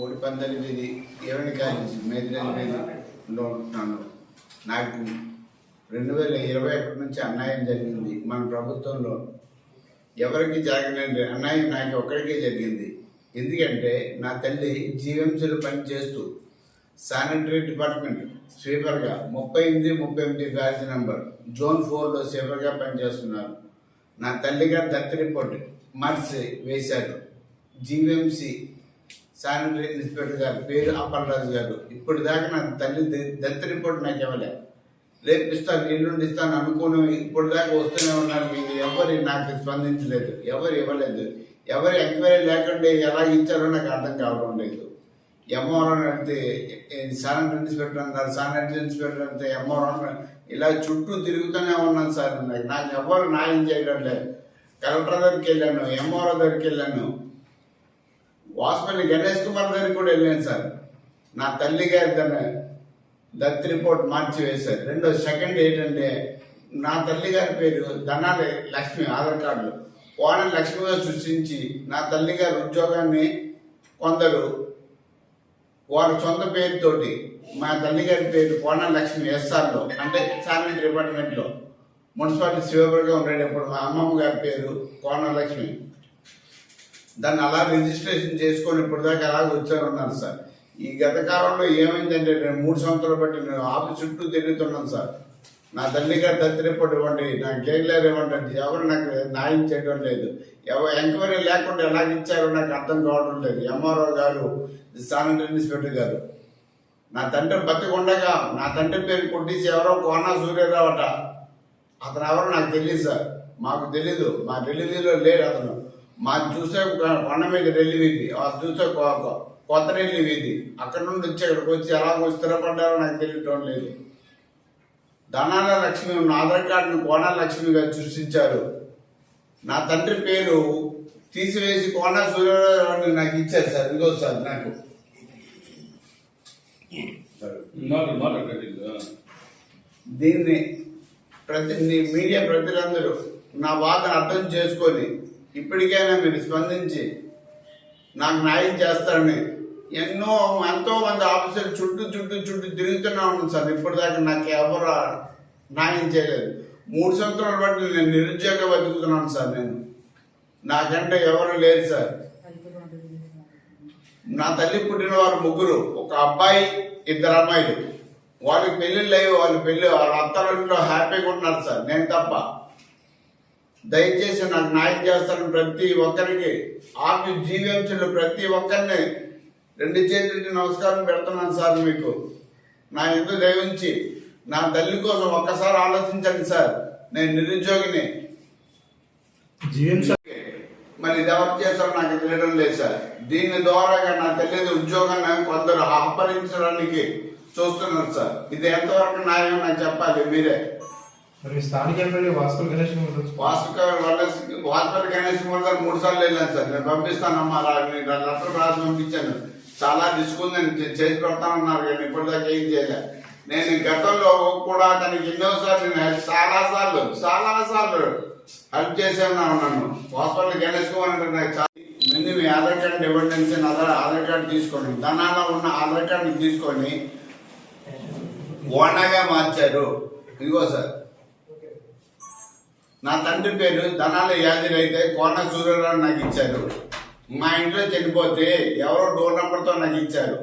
కోడిపందరి వీధి ఇరవై కాలేజీ మేదిరేని వీధిలో ఉంటున్నాను నాకు రెండు వేల ఇరవై ఒకటి నుంచి అన్యాయం జరిగింది. మన ప్రభుత్వంలో ఎవరికి జరగలేదు అన్యాయం నాకు ఒక్కడికే జరిగింది. ఎందుకంటే నా తల్లి జీవీఎంసీలో పనిచేస్తూ శానిటరీ డిపార్ట్మెంట్ స్వీపర్గా ముప్పై ఎనిమిది ముప్పై ఎనిమిది బ్యాచ్ నెంబర్ జోన్ ఫోర్లో స్వీపర్గా పనిచేస్తున్నారు. నా తల్లి దత్త రిపోర్ట్ మర్చి వేశారు. జీవీఎంసీ శానిటరీ ఇన్స్పెక్టర్ గారు పేరు అప్పలరాజు గారు. ఇప్పుడు దాకా నా తల్లి ద- దత్త రిపోర్ట్ నాకు ఇవ్వలే. రేపు ఇస్తాను ఎల్లుండి ఇస్తాను అనుకుని. ఇప్పుడు దాకా వస్తూనే ఉన్నారు. మీకు ఎవరు నాకు స్పందించలేదు. ఎవరు ఇవ్వలేదు. ఎవరు ఎంక్వైరీ లేకుండా ఎలా ఇచ్చారో నాకు అర్థం కావడం లేదు. ఎంఆర్ఓ అంటే శానిటరీ ఇన్స్పెక్టర్ అన్నారు. శానిటరీ ఇన్స్పెక్టర్ అంటే ఎంఆర్ఓ ఇలా చుట్టూ తిరుగుతూనే ఉన్నాను సార్. నాకు నాకు ఎవరు న్యాయం చేయడం లేదు. కలెక్టర్ దగ్గరికి వెళ్ళాను ఎంఆర్ఓ దగ్గరికి వెళ్ళాను. హాస్పిటల్ గణేష్ కుమార్ గారికి కూడా వెళ్ళాను సార్. నా తల్లి గారి దాన్ని డెత్ రిపోర్ట్ మార్చి వేశారు రెండో సెకండ్ ఏంటంటే నా తల్లి గారి పేరు ధనాలి లక్ష్మి ఆధార్ కార్డులో. కోన లక్ష్మిగా సృష్టించి నా తల్లి గారి ఉద్యోగాన్ని కొందరు వారి సొంత పేరుతోటి మా తల్లి గారి పేరు కోన లక్ష్మి ఎస్ఆర్లో అంటే శానిటరీ డిపార్ట్మెంట్లో మున్సిపాలిటీ శివపురంగా ఉండేటప్పుడు మా అమ్మమ్మ గారి పేరు కోన లక్ష్మి. దాన్ని అలా రిజిస్ట్రేషన్ చేసుకొని ఇప్పటిదాకా అలా వచ్చారు ఉన్నారు సార్. ఈ గత కాలంలో ఏమైందంటే నేను మూడు సంవత్సరాలు బట్టి నేను ఆఫీస్ చుట్టూ తిరుగుతున్నాను సార్. నా తల్లి గారు దత్త రిపోర్ట్ ఇవ్వండి నాకు కేక్లేర్ ఇవ్వండి అంటే ఎవరు నాకు న్యాయం చేయడం లేదు. ఎవరు ఎంక్వైరీ లేకుండా ఎలా ఇచ్చారో నాకు అర్థం కావడం లేదు. ఎంఆర్ఓ గారు సానిటరీ ఇన్స్పెక్టర్ గారు. నా తండ్రి బతికుండగా నా తండ్రి పేరు కొట్టేసి ఎవరో కోనా సూర్యరావు అట అతను ఎవరో నాకు తెలియదు సార్. మాకు తెలీదు. మా ఢిల్లీలో లేడు అతను. మాకు చూసే కొండ మీద రెల్లి వీధి అది చూసే కొత్త రెల్లి వీధి. అక్కడ నుండి వచ్చి ఇక్కడికి వచ్చి ఎలా స్థిరపడ్డారో నాకు తెలియటం లేదు. ధనాల లక్ష్మి ఉన్న ఆధార్ కార్డును కోనా లక్ష్మిగా సృష్టించారు. నా తండ్రి పేరు తీసివేసి కోనా సూర్యరావు నాకు ఇచ్చారు సార్. ఇదిగో సార్ నాకు. దీన్ని ప్రతి నీ- మీడియా ప్రజలందరూ నా బాధను అర్థం చేసుకొని ఇప్పటికైనా మీరు స్పందించి నాకు న్యాయం చేస్తారని ఎన్నో ఎంతో మంది ఆఫీసర్లు చుట్టూ చుట్టూ చుట్టూ తిరుగుతూనే ఉన్నాను సార్. ఇప్పటిదాకా నాకు ఎవరు న్యాయం చేయలేదు. మూడు సంవత్సరాల బట్టి నేను నిరుద్యోగ బతుకుతున్నాను సార్ నేను. నాకంటే ఎవరు లేరు సార్. నా తల్లి పుట్టిన వారు ముగ్గురు ఒక అబ్బాయి ఇద్దరు అమ్మాయిలు. వాళ్ళకి పెళ్ళిళ్ళు అయ్యి వాళ్ళ పెళ్ళి వాళ్ళ అత్తలో హ్యాపీగా ఉంటున్నారు సార్. నేను తప్ప. దయచేసి నాకు న్యాయం చేస్తారని ప్రతి ఒక్కరికి ఆఫీస్ జీవీఎంసీలో ప్రతి ఒక్కరిని రెండు చేతులకి నమస్కారం పెడుతున్నాను సార్ మీకు. నా ఎందుకు దయవుంచి నా తల్లి కోసం ఒక్కసారి ఆలోచించండి సార్. నేను నిరుద్యోగిని. మరి ఇది ఎవరు చేస్తారో నాకు తెలియడం లేదు సార్. దీని ద్వారాగా నా తెలియదు ఉద్యోగాన్ని కొందరు అపహరించడానికి చూస్తున్నారు సార్. ఇది ఎంతవరకు న్యాయం నాకు చెప్పాలి మీరే. మరి మీ స్థానిక ఎమ్మెల్యే భాస్కర్ గణేష్ గురించి వాసుకర్ గణేష్ కుమార్ మూడు సార్లు వెళ్ళాను సార్. నేను పంపిస్తానమ్మా నేను లెటర్ రాసి పంపించాను. చాలా రిస్క్ ఉందని చేసి పెడతానన్నారు కానీ ఇప్పటిదాకా ఏం చేయలే. నేను గతంలో కూడా తనకి ఎన్నోసార్లు నేను చాలా సార్లు చాలా సార్లు హెల్ప్ చేసాను నన్ను. వాసుపల్లి గణేష్ కుమార్ అంటే నాకు చాలా ముందు మీ ఆధార్ కార్డు ఇవ్వండి అని ఆధార్ ఆధార్ కార్డు తీసుకోండి. ధనాలో ఉన్న ఆధార్ కార్డు తీసుకొని ఓనాగా మార్చారు ఇదిగో సార్. నా తండ్రి పేరు ధనాల యాజరి అయితే కోన సూర్యరావు నాకు ఇచ్చారు. మా ఇంట్లో చనిపోతే ఎవరో డోర్ నంబర్తో నాకు ఇచ్చారు.